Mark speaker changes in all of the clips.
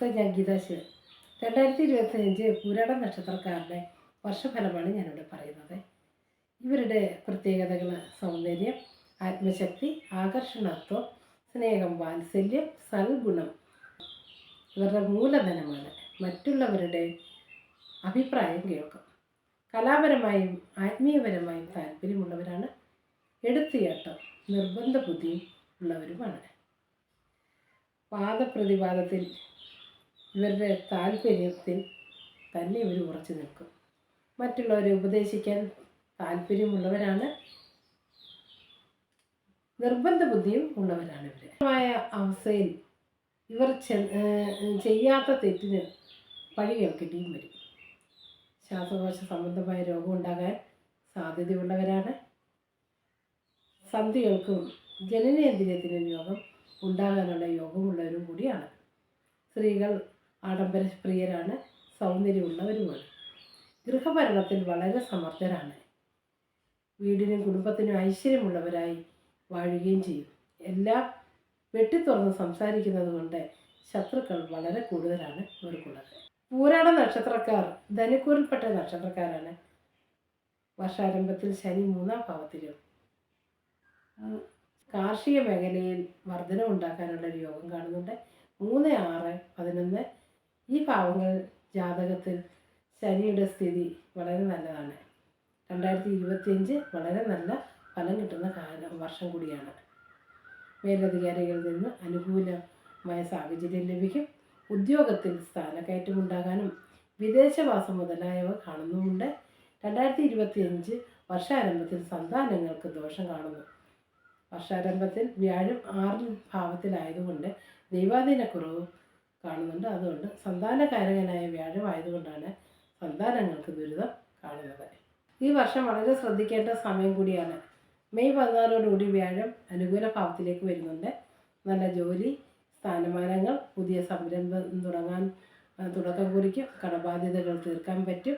Speaker 1: നമസ്തേ ഞാൻ ഗീതാ രണ്ടായിരത്തി ഇരുപത്തിയഞ്ച് പുരാട നക്ഷത്രക്കാരുടെ വർഷഫലമാണ് ഞാനിവിടെ പറയുന്നത്. ഇവരുടെ പ്രത്യേകതകൾ സൗന്ദര്യം ആത്മശക്തി ആകർഷണത്വം സ്നേഹം വാത്സല്യം സൽഗുണം. ഇവരുടെ മൂലധനമാണ്. മറ്റുള്ളവരുടെ അഭിപ്രായം കേൾക്കും. കലാപരമായും ആത്മീയപരമായും താല്പര്യമുള്ളവരാണ്. എടുത്തുകേട്ടം നിർബന്ധ ബുദ്ധിയും ഉള്ളവരുമാണ്. വാദപ്രതിവാദത്തിൽ ഇവരുടെ താല്പര്യത്തിൽ തന്നെ ഇവർ ഉറച്ചു നിൽക്കും. മറ്റുള്ളവരെ ഉപദേശിക്കാൻ താല്പര്യമുള്ളവരാണ്. നിർബന്ധ ബുദ്ധിയും ഉള്ളവരാണ് ഇവർ അവസ്ഥയിൽ ഇവർ ചെയ്യാത്ത തെറ്റിന് പഴി കേൾക്കേണ്ടിയും വരും. ശ്വാസകോശ സംബന്ധമായ രോഗം ഉണ്ടാകാൻ സാധ്യതയുള്ളവരാണ്. സന്ധികൾക്കും ജനനേന്ദ്രിയത്തിനും രോഗം ഉണ്ടാകാനുള്ള യോഗമുള്ളവരും കൂടിയാണ്. സ്ത്രീകൾ ആഡംബര പ്രിയരാണ് സൗന്ദര്യമുള്ളവരുമാണ്. ഗൃഹഭരണത്തിൽ വളരെ സമർത്ഥരാണ്. വീടിനും കുടുംബത്തിനും ഐശ്വര്യമുള്ളവരായി വാഴുകയും ചെയ്യും. എല്ലാം വെട്ടിത്തുറന്ന് സംസാരിക്കുന്നത് കൊണ്ട് ശത്രുക്കൾ വളരെ കൂടുതലാണ് ഇവർക്കുള്ളത്. പൂരാട നക്ഷത്രക്കാർ ധനുക്കൂറിൽപ്പെട്ട നക്ഷത്രക്കാരാണ്. വർഷാരംഭത്തിൽ ശനി മൂന്നാം ഭാവത്തിലും. കാർഷിക മേഖലയിൽ വർധനം ഉണ്ടാക്കാനുള്ള ഒരു യോഗം കാണുന്നുണ്ട്. മൂന്ന് ആറ് പതിനൊന്ന് ഈ ഭാവങ്ങൾ ജാതകത്തിൽ ശനിയുടെ സ്ഥിതി വളരെ നല്ലതാണ്. രണ്ടായിരത്തി ഇരുപത്തിയഞ്ച് വളരെ നല്ല ഫലം കിട്ടുന്ന കാലം വർഷം കൂടിയാണ്. മേലധികാരികളിൽ നിന്ന് അനുകൂലമായ സാഹചര്യം ലഭിക്കും. ഉദ്യോഗത്തിൽ സ്ഥാനക്കയറ്റം ഉണ്ടാകാനും വിദേശവാസം മുതലായവ കാണുന്നുമുണ്ട്. രണ്ടായിരത്തി ഇരുപത്തിയഞ്ച് വർഷാരംഭത്തിൽ സന്താനങ്ങൾക്ക് ദോഷം കാണുന്നു. വർഷാരംഭത്തിൽ വ്യാഴം ആറിൽ ഭാവത്തിലായതുകൊണ്ട് ദൈവാധീനക്കുറവ് കാണുന്നുണ്ട്. അതുകൊണ്ട് സന്താനകാരകനായ വ്യാഴം ആയതുകൊണ്ടാണ് സന്താനങ്ങൾക്ക് ദുരിതം കാണുന്നത്. ഈ വർഷം വളരെ ശ്രദ്ധിക്കേണ്ട സമയം കൂടിയാണ്. മെയ് പതിനാലോടുകൂടി വ്യാഴം അനുകൂല ഭാവത്തിലേക്ക് വരുന്നുണ്ട്. നല്ല ജോലി സ്ഥാനമാനങ്ങൾ പുതിയ സംരംഭം തുടങ്ങാൻ തുടക്കം കുറിക്കും കടബാധ്യതകൾ തീർക്കാൻ പറ്റും.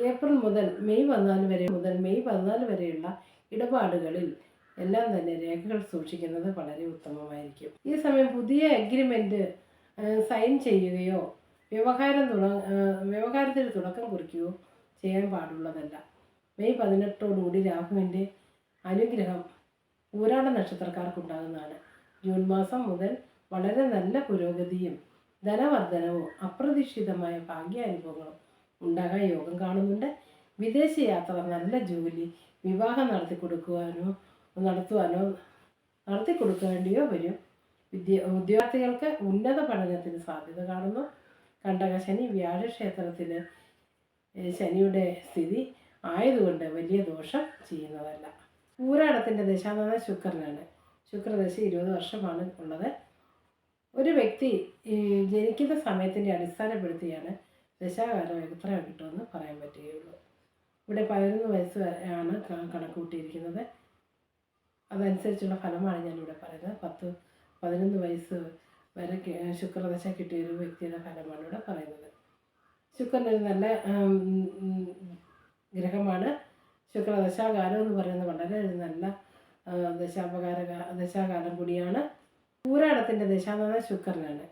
Speaker 1: ഏപ്രിൽ മുതൽ മെയ് പതിനാല് വരെ മുതൽ മെയ് പതിനാല് വരെയുള്ള ഇടപാടുകളിൽ എല്ലാം തന്നെ രേഖകൾ സൂക്ഷിക്കുന്നത് വളരെ ഉത്തമമായിരിക്കും. ഈ സമയം പുതിയ എഗ്രിമെന്റ് സൈൻ ചെയ്യുകയോ വ്യവഹാരം തുട വ്യവഹാരത്തിൽ തുടക്കം കുറിക്കുകയോ ചെയ്യാൻ പാടുള്ളതല്ല. മെയ് പതിനെട്ടോടുകൂടി രാഹുവിന്റെ അനുഗ്രഹം പൂരാട നക്ഷത്രക്കാർക്കുണ്ടാകുന്നതാണ്. ജൂൺ മാസം മുതൽ വളരെ നല്ല പുരോഗതിയും ധനവർദ്ധനവും അപ്രതീക്ഷിതമായ ഭാഗ്യാനുഭവങ്ങളും ഉണ്ടാകാൻ യോഗം കാണുന്നുണ്ട്. വിദേശ യാത്ര നല്ല ജോലി വിവാഹം നടത്തി കൊടുക്കുവാനോ നടത്തുവാനോ നടത്തി കൊടുക്കേണ്ടിയോ വരും. വിദ്യ ഉദ്യോഗാർത്ഥികൾക്ക് ഉന്നത പഠനത്തിന് സാധ്യത കാണുന്നു. കണ്ടകശനി വ്യാഴക്ഷേത്രത്തിൽ ശനിയുടെ സ്ഥിതി ആയതുകൊണ്ട് വലിയ ദോഷം ചെയ്യുന്നതല്ല. പൂരാടത്തിന്റെ പറഞ്ഞാൽ ശുക്രനാണ്. ശുക്രദശ ഇരുപത് വർഷമാണ് ഉള്ളത്. ഒരു വ്യക്തി ജനിക്കുന്ന സമയത്തിന്റെ അടിസ്ഥാനപ്പെടുത്തിയാണ് ദശാകാലം എത്ര കിട്ടുമെന്ന് പറയാൻ പറ്റുകയുള്ളൂ. ഇവിടെ പതിനൊന്ന് വയസ്സ് ആണ് കണക്കുകൂട്ടിയിരിക്കുന്നത്. കണക്ക് കൂട്ടിയിരിക്കുന്നത് അതനുസരിച്ചുള്ള ഫലമാണ് ഞാനിവിടെ പറയുന്നത്. പത്ത് പതിനൊന്ന് വയസ്സ് വരെ ശുക്രദശ കിട്ടിയ ഒരു വ്യക്തിയുടെ ഫലമാണ് ഇവിടെ പറയുന്നത്. ശുക്രൻ ഒരു നല്ല ഗ്രഹമാണ്. ശുക്രദശാകാലം എന്ന് പറയുന്നത് വളരെ ഒരു നല്ല ദശാപകാര ദശാകാലം കൂടിയാണ്. പൂരാടത്തിന്റെ ദശ എന്ന് പറഞ്ഞാൽ ശുക്രനാണ്.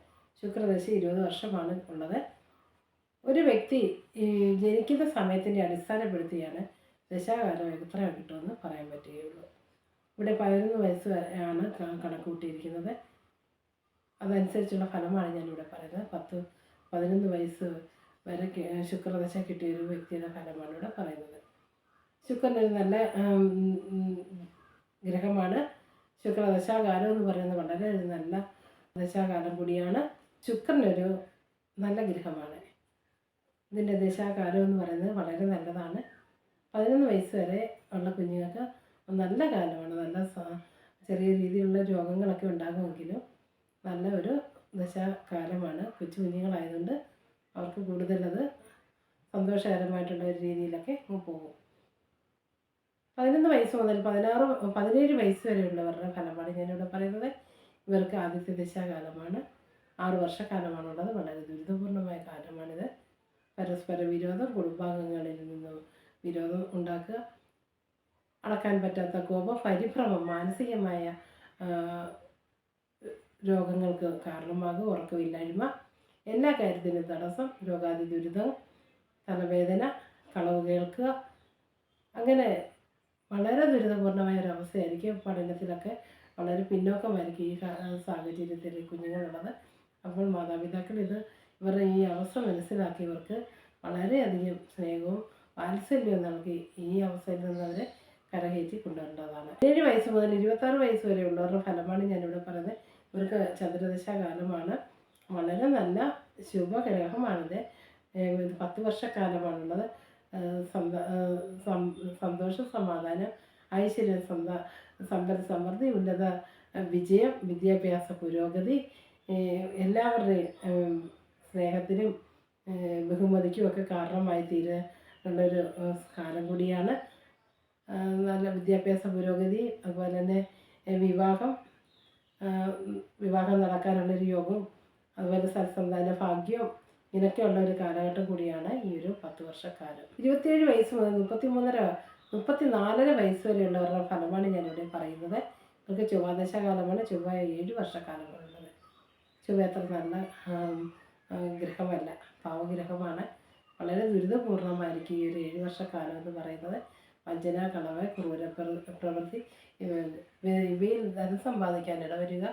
Speaker 1: ശുക്രദശ ഇരുപത് വർഷമാണ് ഉള്ളത്. ഒരു വ്യക്തി ജനിക്കുന്ന സമയത്തിന്റെ അടിസ്ഥാനപ്പെടുത്തിയാണ് ദശാകാലം എത്ര കിട്ടുമെന്ന് പറയാൻ പറ്റുകയുള്ളൂ. ഇവിടെ പതിനൊന്ന് വയസ്സ് ആണ് കണക്ക് കൂട്ടിയിരിക്കുന്നത് അതനുസരിച്ചുള്ള ഫലമാണ് ഞാനിവിടെ പറയുന്നത്. പത്ത് പതിനൊന്ന് വയസ്സ് വരെ ശുക്രദശ കിട്ടിയ ഒരു വ്യക്തിയുടെ ഫലമാണ് ഇവിടെ പറയുന്നത്. ശുക്രൻ ഒരു നല്ല ഗ്രഹമാണ്. ശുക്രദശാകാലം എന്ന് പറയുന്നത് വളരെ ഒരു നല്ല ദശാകാലം കൂടിയാണ്. ശുക്രനൊരു നല്ല ഗ്രഹമാണ്. ഇതിന്റെ ദശാകാലം എന്ന് പറയുന്നത് വളരെ നല്ലതാണ്. പതിനൊന്ന് വയസ്സ് വരെ ഉള്ള കുഞ്ഞുങ്ങൾക്ക് നല്ല കാലമാണ്. നല്ല ചെറിയ രീതിയിലുള്ള രോഗങ്ങളൊക്കെ ഉണ്ടാകുമെങ്കിലും നല്ല ഒരു ദശാകാലമാണ്. കൊച്ചു കുഞ്ഞുങ്ങളായതുകൊണ്ട് അവർക്ക് കൂടുതലത് സന്തോഷകരമായിട്ടുള്ള ഒരു രീതിയിലൊക്കെ പോകും. പതിനൊന്ന് വയസ്സ് മുതൽ പതിനാറ് പതിനേഴ് വയസ്സ് വരെയുള്ളവരുടെ ഫലമാണ് ഞാനിവിടെ പറയുന്നത്. ഇവർക്ക് ആദ്യത്തെ ദശാകാലമാണ്. ആറു വർഷക്കാലമാണുള്ളത്. വളരെ ദുരിതപൂർണമായ കാലമാണിത്. പരസ്പര വിരോധം കുടുംബാംഗങ്ങളിൽ നിന്നും വിരോധം ഉണ്ടാക്കുക അളക്കാൻ പറ്റാത്ത കോപം പരിഭ്രമം മാനസികമായ രോഗങ്ങൾക്ക് കാരണമാകും ഉറക്കമില്ലായ്മ എല്ലാ കാര്യത്തിനും തടസ്സം രോഗാതി ദുരിതം തലവേദന കളവ് കേൾക്കുക അങ്ങനെ വളരെ ദുരിതപൂർണമായ ഒരവസ്ഥയായിരിക്കും പഠനത്തിലൊക്കെ വളരെ പിന്നോക്കമായിരിക്കും ഈ സാഹചര്യത്തിൽ കുഞ്ഞുങ്ങളുള്ളത്. അപ്പോൾ മാതാപിതാക്കൾ ഇത് ഇവരുടെ ഈ അവസ്ഥ മനസ്സിലാക്കിയവർക്ക് വളരെയധികം സ്നേഹവും വാത്സല്യവും നൽകി ഈ അവസ്ഥയിൽ നിന്ന് അവരെ കരകയറ്റി കൊണ്ടുവരേണ്ടതാണ്. ഏഴ് വയസ്സ് മുതൽ ഇരുപത്താറ് വയസ്സ് വരെ ഉള്ളവരുടെ ഫലമാണ് ഞാനിവിടെ പറയുന്നത് ഇവർക്ക് ചന്ദ്രദശ കാലമാണ്. വളരെ നല്ല ശുഭഗ്രഹമാണിത്. പത്ത് വർഷക്കാലമാണുള്ളത്. സന്തോഷ സമാധാനം ഐശ്വര്യ സന്ത സമ്പൽ സമൃദ്ധി ഉന്നത വിജയം വിദ്യാഭ്യാസ പുരോഗതി എല്ലാവരുടെയും സ്നേഹത്തിനും ബഹുമതിക്കും ഒക്കെ കാരണമായി തീരുന്നുള്ളൊരു ഏഹ് കാലം കൂടിയാണ്. നല്ല വിദ്യാഭ്യാസ പുരോഗതി അതുപോലെ തന്നെ വിവാഹം വിവാഹം നടക്കാനുള്ളൊരു യോഗം അതുപോലെ സൽസന്താന ഭാഗ്യവും ഇങ്ങനെയൊക്കെയുള്ള ഒരു കാലഘട്ടം കൂടിയാണ് ഈ ഒരു പത്ത് വർഷക്കാലം. ഇരുപത്തിയേഴ് വയസ്സ് മുതൽ മുപ്പത്തി മൂന്നര മുപ്പത്തി നാലര വയസ്സ് വരെയുള്ളവരുടെ ഫലമാണ് ഞാനിവിടെ പറയുന്നത്. നിങ്ങൾക്ക് ചൊവ്വാദശ കാലമാണ് ചൊവ്വ ഏഴ് വർഷക്കാലമാണുള്ളത് ചൊവ്വ അത്ര നല്ല ഗ്രഹമല്ല പാവഗ്രഹമാണ് വളരെ ദുരിതപൂർണമായിരിക്കും ഈ ഒരു ഏഴ് വർഷക്കാലം എന്ന് പറയുന്നത്. വഞ്ചന കളവ് ക്രൂര പ്ര- പ്രവൃത്തി ഇവ- ഇവ- ഇവയിൽ ധനം സമ്പാദിക്കാൻ ഇടവരിക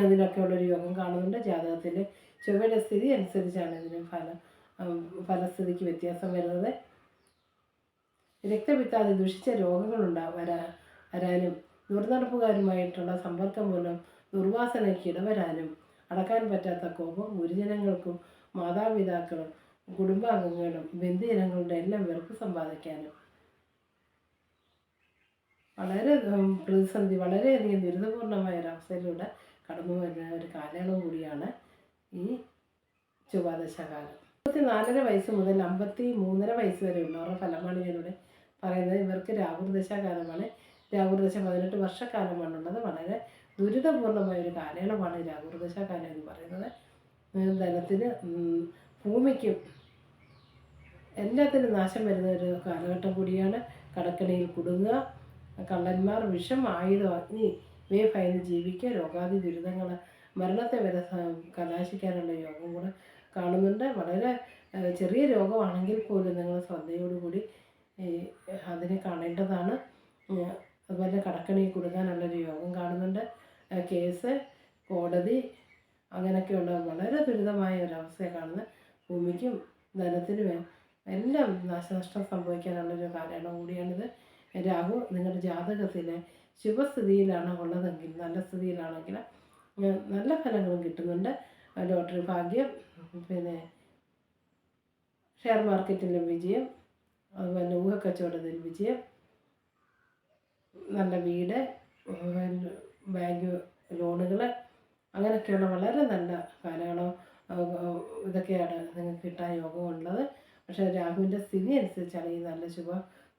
Speaker 1: അതിനൊക്കെയുള്ളൊരു യോഗം കാണുന്നുണ്ട്. ജാതകത്തിന്റെ ചൊവ്വയുടെ സ്ഥിതി അനുസരിച്ചാണ് ഇതിന് ഫലം ഫലസ്ഥിതിക്ക് വ്യത്യാസം വരുന്നത്. രക്തപിത്താതെ ദുഷിച്ച രോഗങ്ങളുണ്ടാ വരാ വരാനും ദുർനടപ്പുകാരുമായിട്ടുള്ള സമ്പർക്കം മൂലം ദുർവാസനയ്ക്ക് ഇടവരാനും അടക്കാൻ പറ്റാത്ത കോപം ഗുരുജനങ്ങൾക്കും മാതാപിതാക്കളും കുടുംബാംഗങ്ങളും ബന്ധുജനങ്ങളുടെ എല്ലാം വെറുപ്പ് സമ്പാദിക്കാനും വളരെ പ്രതിസന്ധി വളരെയധികം ദുരിതപൂർണമായ ഒരു അവസ്ഥയിലൂടെ കടന്നു വരുന്ന ഒരു കാലയളവ് കൂടിയാണ് ഈ ചൊവ്വാദശകാലം. മുപ്പത്തി നാലര വയസ്സ് മുതൽ അമ്പത്തി മൂന്നര വയസ്സ് വരെയുള്ളവരുടെ ഫലമാണ് ഞാനിവിടെ പറയുന്നത്. ഇവർക്ക് രാഹുർദശാകാലമാണ്. രാഹുർദശ പതിനെട്ട് വർഷക്കാലമാണുള്ളത്. വളരെ ദുരിതപൂർണമായ ഒരു കാലയളവാണ് രാഹുർദശാകാലം എന്ന് പറയുന്നത്. ധനത്തിന് ഭൂമിക്കും എല്ലാത്തിനും നാശം വരുന്ന ഒരു കാലഘട്ടം കൂടിയാണ്. കടക്കണിയിൽ കുടുങ്ങുക കള്ളന്മാർ വിഷം ആയുധം അഗ്നി ഇവയെ ഭയന്ന് ജീവിക്കുക രോഗാതി ദുരിതങ്ങൾ മരണത്തെ വരെ കലാശിക്കാനുള്ള യോഗം കൂടെ കാണുന്നുണ്ട്. വളരെ ചെറിയ രോഗമാണെങ്കിൽ പോലും നിങ്ങൾ ശ്രദ്ധയോടുകൂടി അതിനെ കാണേണ്ടതാണ്. അതുപോലെ കടക്കണി കൊടുക്കാനുള്ളൊരു യോഗം കാണുന്നുണ്ട്. കേസ് കോടതി അങ്ങനെയൊക്കെയുള്ള വളരെ ദുരിതമായ ഒരവസ്ഥയെ കാണുന്ന ഭൂമിക്കും ധനത്തിനും എല്ലാം നാശനഷ്ടം സംഭവിക്കാനുള്ളൊരു കാലയളവ് കൂടിയാണിത്. രാഹു നിങ്ങളുടെ ജാതകത്തിൽ ശുഭസ്ഥിതിയിലാണ് ഉള്ളതെങ്കിൽ നല്ല സ്ഥിതിയിലാണെങ്കിൽ നല്ല ഫലങ്ങളും കിട്ടുന്നുണ്ട്. ലോട്ടറി ഭാഗ്യം പിന്നെ ഷെയർ മാർക്കറ്റിലെ വിജയം അതുപോലെ ഊഹക്കച്ചവടത്തിൽ വിജയം നല്ല വീട് ബാങ്ക് ലോണുകൾ അങ്ങനെയൊക്കെയുള്ള വളരെ നല്ല ഉം, ഇതൊക്കെയാണ് നിങ്ങൾക്ക് കിട്ടാൻ യോഗമുള്ളത്. പക്ഷേ രാഹുവിന്റെ സ്ഥിതി അനുസരിച്ചാണ് ഈ നല്ല ശുഭ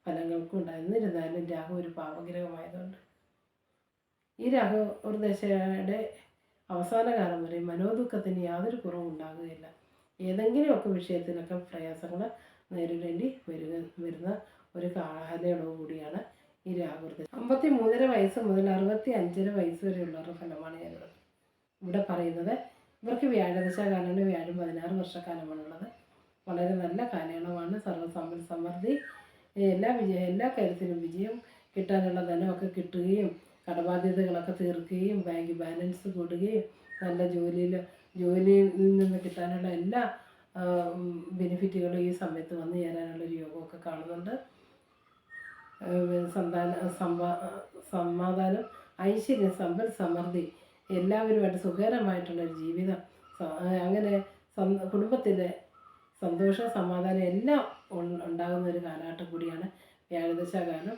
Speaker 1: ഫലങ്ങൾക്കും ഉണ്ടായിരുന്നിരുന്നാലും രാഹു ഒരു പാപഗ്രഹമായതുകൊണ്ട്. ഈ രാഹു ഒരു ദശയുടെ അവസാന കാലം വരെ മനോദുഃഖത്തിന് യാതൊരു കുറവും ഉണ്ടാകുകയില്ല. ഏതെങ്കിലുമൊക്കെ വിഷയത്തിലൊക്കെ പ്രയാസങ്ങൾ നേരിടേണ്ടി വരുക വരുന്ന ഒരു കാലയളവ് കൂടിയാണ് ഈ രാഹുർദശ അമ്പത്തി മൂന്നര വയസ്സ് മുതൽ അറുപത്തി അഞ്ചര വയസ്സ് വരെയുള്ളവരുടെ ഫലമാണ് ഞാനുള്ളത് ഇവിടെ പറയുന്നത് ഇവർക്ക് വ്യാഴദശ കാലമാണ് വ്യാഴം പതിനാറ് വർഷക്കാലമാണുള്ളത്. വളരെ നല്ല കാലയളവാണ്. സർവസമ്പൽ സമൃദ്ധി എല്ലാ വിജയ എല്ലാ കാര്യത്തിലും വിജയം കിട്ടാനുള്ള ധനമൊക്കെ കിട്ടുകയും കടബാധ്യതകളൊക്കെ തീർക്കുകയും ബാങ്ക് ബാലൻസ് കൂടുകയും നല്ല ജോലിയിൽ ജോലിയിൽ നിന്ന് കിട്ടാനുള്ള എല്ലാ ബെനിഫിറ്റുകളും ഈ സമയത്ത് വന്നു ചേരാനുള്ള ഒരു യോഗമൊക്കെ കാണുന്നുണ്ട്. സന്താന സമ്പാ സമാധാനം ഐശ്വര്യം സമ്പൽ സമൃദ്ധി എല്ലാവരുമായിട്ട് സുഖകരമായിട്ടുള്ള ഒരു ജീവിതം അങ്ങനെ കുടുംബത്തിലെ സന്തോഷം സമാധാനം എല്ലാം ഉണ്ടാകുന്ന ഒരു കാലഘട്ടം കൂടിയാണ് വ്യാഴദശ കാലം.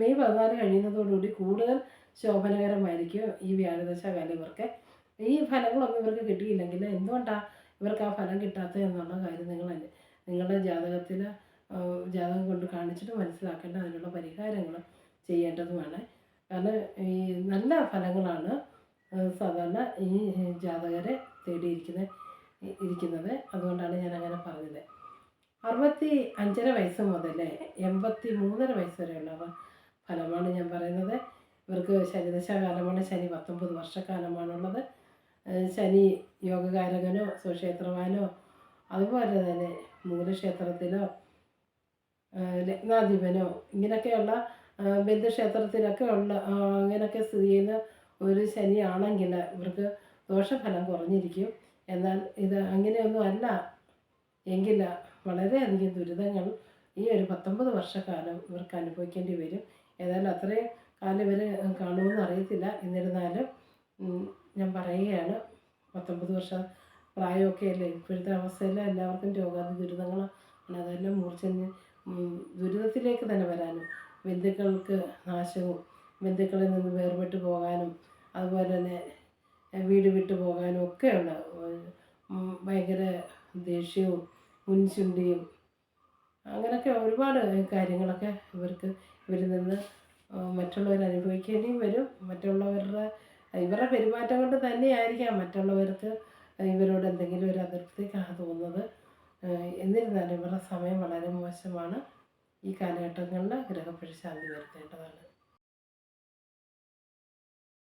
Speaker 1: മെയ് പതിനാല് കഴിയുന്നതോടുകൂടി കൂടുതൽ ശോഭനകരമായിരിക്കും ഈ വ്യാഴദശ കാലം ഇവർക്ക്. ഈ ഫലങ്ങളൊന്നും ഇവർക്ക് കിട്ടിയില്ലെങ്കിൽ എന്തുകൊണ്ടാണ് ഇവർക്ക് ആ ഫലം കിട്ടാത്തത് എന്നുള്ള കാര്യം നിങ്ങൾ നിങ്ങളുടെ ജാതകത്തിൽ ജാതകം കൊണ്ട് കാണിച്ചിട്ട് മനസ്സിലാക്കേണ്ട അതിനുള്ള പരിഹാരങ്ങൾ ചെയ്യേണ്ടതുമാണ്. കാരണം ഈ നല്ല ഫലങ്ങളാണ് സാധാരണ ഈ ജാതകരെ തേടിയിരിക്കുന്ന ഇരിക്കുന്നത്. അതുകൊണ്ടാണ് ഞാൻ അങ്ങനെ പറഞ്ഞത്. അറുപത്തി അഞ്ചര വയസ്സ് മുതൽ എൺപത്തി മൂന്നര വയസ്സ് വരെയുള്ളവർ ഫലമാണ് ഞാൻ പറയുന്നത്. ഇവർക്ക് ശനിദശാകാലമാണ് ശനി പത്തൊമ്പത് വർഷക്കാലമാണുള്ളത്. ശനി യോഗകാരകനോ സ്വക്ഷേത്രവാനോ അതുപോലെ തന്നെ മൂലക്ഷേത്രത്തിലോ ലഗ്നാധിപനോ ഇങ്ങനെയൊക്കെയുള്ള ബന്ധുക്ഷേത്രത്തിലൊക്കെ ഉള്ള അങ്ങനെയൊക്കെ സ്ഥിതി ചെയ്യുന്ന ഒരു ശനിയാണെങ്കിൽ ഇവർക്ക് ദോഷഫലം കുറഞ്ഞിരിക്കും. എന്നാൽ ഇത് അങ്ങനെയൊന്നും അല്ല. എങ്കിൽ വളരെയധികം ദുരിതങ്ങൾ ഈ ഒരു പത്തൊമ്പത് വർഷക്കാലം ഇവർക്ക് അനുഭവിക്കേണ്ടി വരും. ഏതായാലും അത്രയും കാലം ഇവർ കാണുമെന്ന് അറിയത്തില്ല. എന്നിരുന്നാലും ഞാൻ പറയുകയാണ് പത്തൊമ്പത് വർഷം പ്രായമൊക്കെ അല്ലേ? ഇപ്പോഴത്തെ അവസ്ഥയിൽ എല്ലാവർക്കും രോഗാതി ദുരിതങ്ങളാണ് അതെല്ലാം മൂർച്ചഞ്ഞ് ദുരിതത്തിലേക്ക് തന്നെ വരാനും ബന്ധുക്കൾക്ക് നാശവും ബന്ധുക്കളിൽ നിന്ന് വേർപെട്ട് പോകാനും അതുപോലെ തന്നെ വീട് വിട്ടു പോകാനും ഒക്കെയുള്ള ഭയങ്കര ദേഷ്യവും മുൻചുണ്ടിയും അങ്ങനെയൊക്കെ ഒരുപാട് കാര്യങ്ങളൊക്കെ ഇവർക്ക് ഇവരിൽ നിന്ന് മറ്റുള്ളവർ അനുഭവിക്കേണ്ടിയും വരും. മറ്റുള്ളവരുടെ ഇവരുടെ പെരുമാറ്റം കൊണ്ട് തന്നെയായിരിക്കാം മറ്റുള്ളവർക്ക് ഇവരോട് എന്തെങ്കിലും ഒരു അതിർത്തി തോന്നുന്നത്. എന്നിരുന്നാലും ഇവരുടെ സമയം വളരെ മോശമാണ്. ഈ കാലഘട്ടങ്ങളിൽ ഗ്രഹപ്പഴി ശാന്തി വരുത്തേണ്ടതാണ്